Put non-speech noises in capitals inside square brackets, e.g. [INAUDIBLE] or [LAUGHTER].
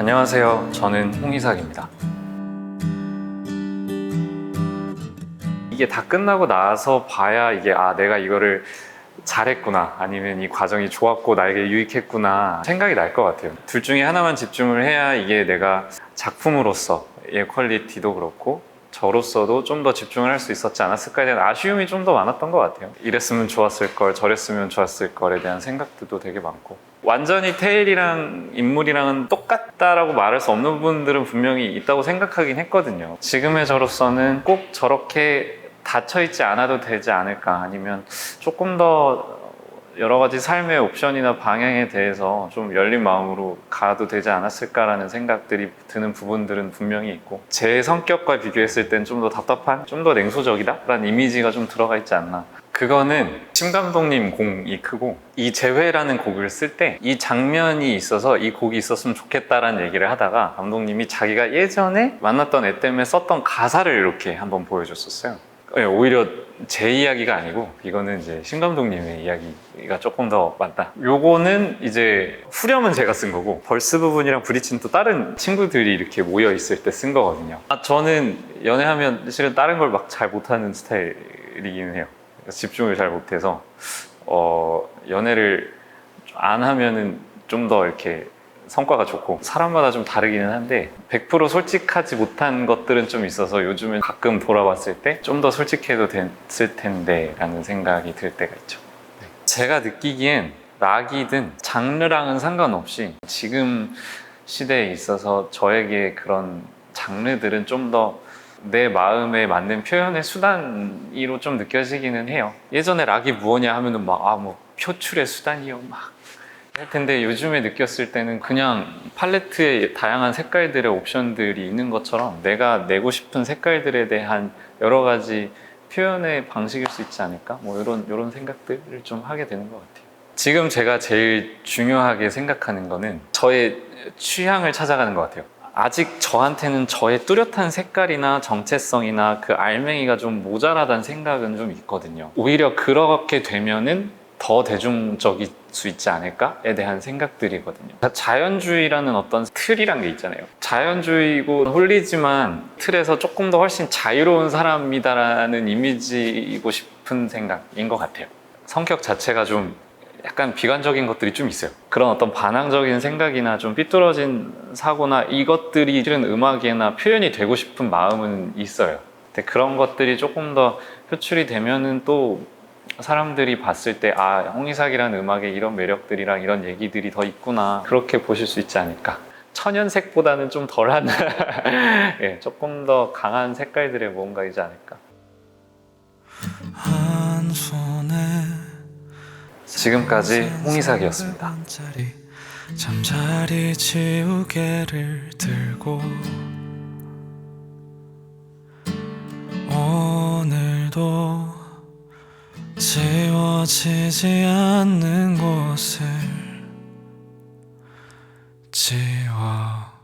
안녕하세요. 저는 홍희삭입니다. 이게 다 끝나고 나서 봐야 이게 아 내가 이거를 잘했구나 아니면 이 과정이 좋았고 나에게 유익했구나 생각이 날 것 같아요. 둘 중에 하나만 집중을 해야 이게 내가 작품으로서의 퀄리티도 그렇고 저로서도 좀 더 집중을 할 수 있었지 않았을까에 대한 아쉬움이 좀 더 많았던 것 같아요. 이랬으면 좋았을 걸, 저랬으면 좋았을 걸에 대한 생각들도 되게 많고. 완전히 테일이랑 인물이랑은 똑같다라고 말할 수 없는 부분들은 분명히 있다고 생각하긴 했거든요. 지금의 저로서는 꼭 저렇게 닫혀있지 않아도 되지 않을까 아니면 조금 더 여러 가지 삶의 옵션이나 방향에 대해서 좀 열린 마음으로 가도 되지 않았을까라는 생각들이 드는 부분들은 분명히 있고 제 성격과 비교했을 땐 좀 더 답답한, 좀 더 냉소적이다라는 이미지가 좀 들어가 있지 않나 그거는 심 감독님 공이 크고 이 재회라는 곡을 쓸 때 이 장면이 있어서 이 곡이 있었으면 좋겠다라는 얘기를 하다가 감독님이 자기가 예전에 만났던 애 때문에 썼던 가사를 이렇게 한번 보여줬었어요. 네, 오히려 제 이야기가 아니고 이거는 이제 신 감독님의 이야기가 조금 더 맞다. 요거는 이제 후렴은 제가 쓴 거고 벌스 부분이랑 브리치는 또 다른 친구들이 이렇게 모여 있을 때 쓴 거거든요. 아, 저는 연애하면 실은 다른 걸 막 잘 못하는 스타일이기는 해요. 집중을 잘 못해서 어, 연애를 안 하면은 좀 더 이렇게 성과가 좋고 사람마다 좀 다르기는 한데 100% 솔직하지 못한 것들은 좀 있어서 요즘엔 가끔 돌아봤을 때 좀 더 솔직해도 됐을 텐데 라는 생각이 들 때가 있죠. 네. 제가 느끼기엔 락이든 장르랑은 상관없이 지금 시대에 있어서 저에게 그런 장르들은 좀 더 내 마음에 맞는 표현의 수단으로 좀 느껴지기는 해요. 예전에 락이 무엇냐 하면은 막 아 뭐 표출의 수단이요 막 할 텐데 요즘에 느꼈을 때는 그냥 팔레트에 다양한 색깔들의 옵션들이 있는 것처럼 내가 내고 싶은 색깔들에 대한 여러 가지 표현의 방식일 수 있지 않을까? 뭐 이런 이런 생각들을 좀 하게 되는 것 같아요. 지금 제가 제일 중요하게 생각하는 거는 저의 취향을 찾아가는 것 같아요. 아직 저한테는 저의 뚜렷한 색깔이나 정체성이나 그 알맹이가 좀 모자라다는 생각은 좀 있거든요. 오히려 그렇게 되면은 더 대중적일 수 있지 않을까에 대한 생각들이거든요. 자연주의라는 어떤 틀이란 게 있잖아요. 자연주의고 홀리지만 틀에서 조금 더 훨씬 자유로운 사람이다라는 이미지이고 싶은 생각인 것 같아요. 성격 자체가 좀 약간 비관적인 것들이 좀 있어요. 그런 어떤 반항적인 생각이나 좀 삐뚤어진 사고나 이것들이 실은 음악에나 표현이 되고 싶은 마음은 있어요. 근데 그런 것들이 조금 더 표출이 되면은 또 사람들이 봤을 때 아 홍이삭이라는 음악에 이런 매력들이랑 이런 얘기들이 더 있구나. 그렇게 보실 수 있지 않을까. 천연색보다는 좀 덜한 [LAUGHS] 예, 조금 더 강한 색깔들의 뭔가이지 않을까. 한 손에 지금까지 홍이삭이었습니다. 번짜리 잠자리 지우개를 들고 오늘도 지지 않는 곳을 지워